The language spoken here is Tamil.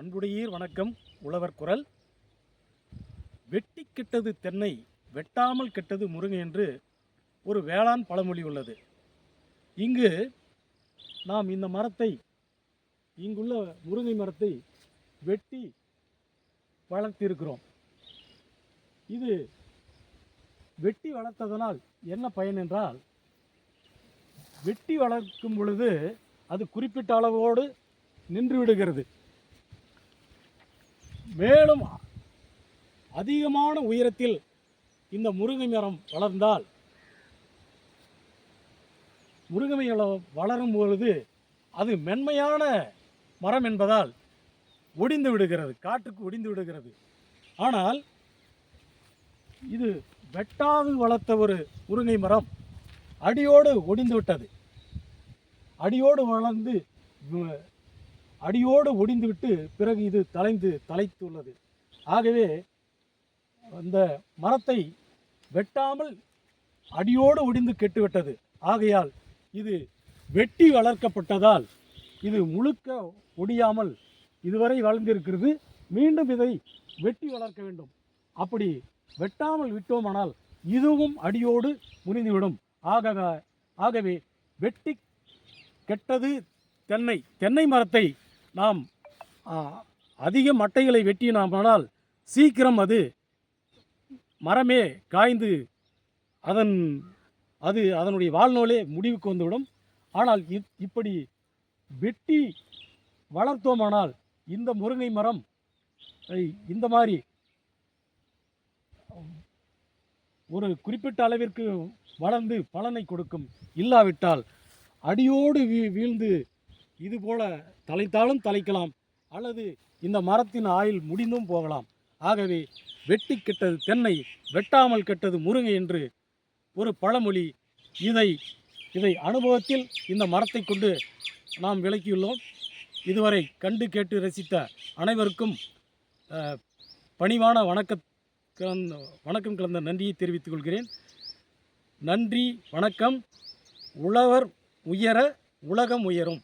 அன்புடையீர் வணக்கம் உழவர் குரல். வெட்டி கெட்டது தென்னை வெட்டாமல் கெட்டது முருங்கை என்று ஒரு வேளாண் பழமொழி உள்ளது. இங்கு நாம் இந்த மரத்தை இங்குள்ள முருங்கை மரத்தை வெட்டி வளர்த்திருக்கிறோம். இது வெட்டி வளர்த்ததனால் என்ன பயன் என்றால் வெட்டி வளர்க்கும் பொழுது அது குறிப்பிட்ட அளவோடு நின்று விடுகிறது. மேலும் அதிகமான உயரத்தில் இந்த முருங்கை மரம் வளர்ந்தால் முருங்கை மரம் வளரும் பொழுது அது மென்மையான மரம் என்பதால் ஒடிந்து விடுகிறது காற்றுக்கு ஒடிந்து விடுகிறது. ஆனால் இது வெட்டாது வளர்த்த ஒரு முருங்கை மரம் அடியோடு ஒடிந்து விட்டது. அடியோடு வளர்ந்து அடியோடு ஒடிந்துவிட்டு பிறகு இது தலைந்து தலைத்துள்ளது. ஆகவே அந்த மரத்தை வெட்டாமல் அடியோடு ஒடிந்து கெட்டுவிட்டது. ஆகையால் இது வெட்டி வளர்க்கப்பட்டதால் இது முழுக்க ஒடியாமல் இதுவரை வளர்ந்திருக்கிறது மீண்டும் இதை வெட்டி வளர்க்க வேண்டும். அப்படி வெட்டாமல் விட்டோமானால் இதுவும் அடியோடு முறிந்துவிடும். ஆகவே ஆகவே வெட்டி கெட்டது தென்னை தென்னை மரத்தை நாம் அதிக மட்டைகளை வெட்டினாமானால் சீக்கிரம் அது மரமே காய்ந்து அதன் அது அதனுடைய வாழ்நாளே முடிவுக்கு வந்துவிடும். ஆனால் இப்- இப்படி வெட்டி வளர்த்தோமானால் இந்த முருங்கை மரம் ஐ, இந்த மாதிரி ஒரு குறிப்பிட்ட அளவிற்கு வளர்ந்து பலனை கொடுக்கும். இல்லாவிட்டால் அடியோடு வீ வீழ்ந்து இதுபோல தலைத்தாலும் தலைக்கலாம். அல்லது இந்த மரத்தின் ஆயில் முடிந்தும் போகலாம். ஆகவே வெட்டி கெட்டது தென்னை வெட்டாமல் கெட்டது முருங்கை என்று ஒரு பழமொழி இதை இதை அனுபவத்தில் இந்த மரத்தை கொண்டு நாம் விளக்கியுள்ளோம். இதுவரை கண்டு கேட்டு ரசித்த அனைவருக்கும் பணிவான வணக்க கலந்த வணக்கம் கலந்த நன்றியை தெரிவித்துக் கொள்கிறேன். நன்றி வணக்கம். உழவர் உயர உலகம் உயரும்.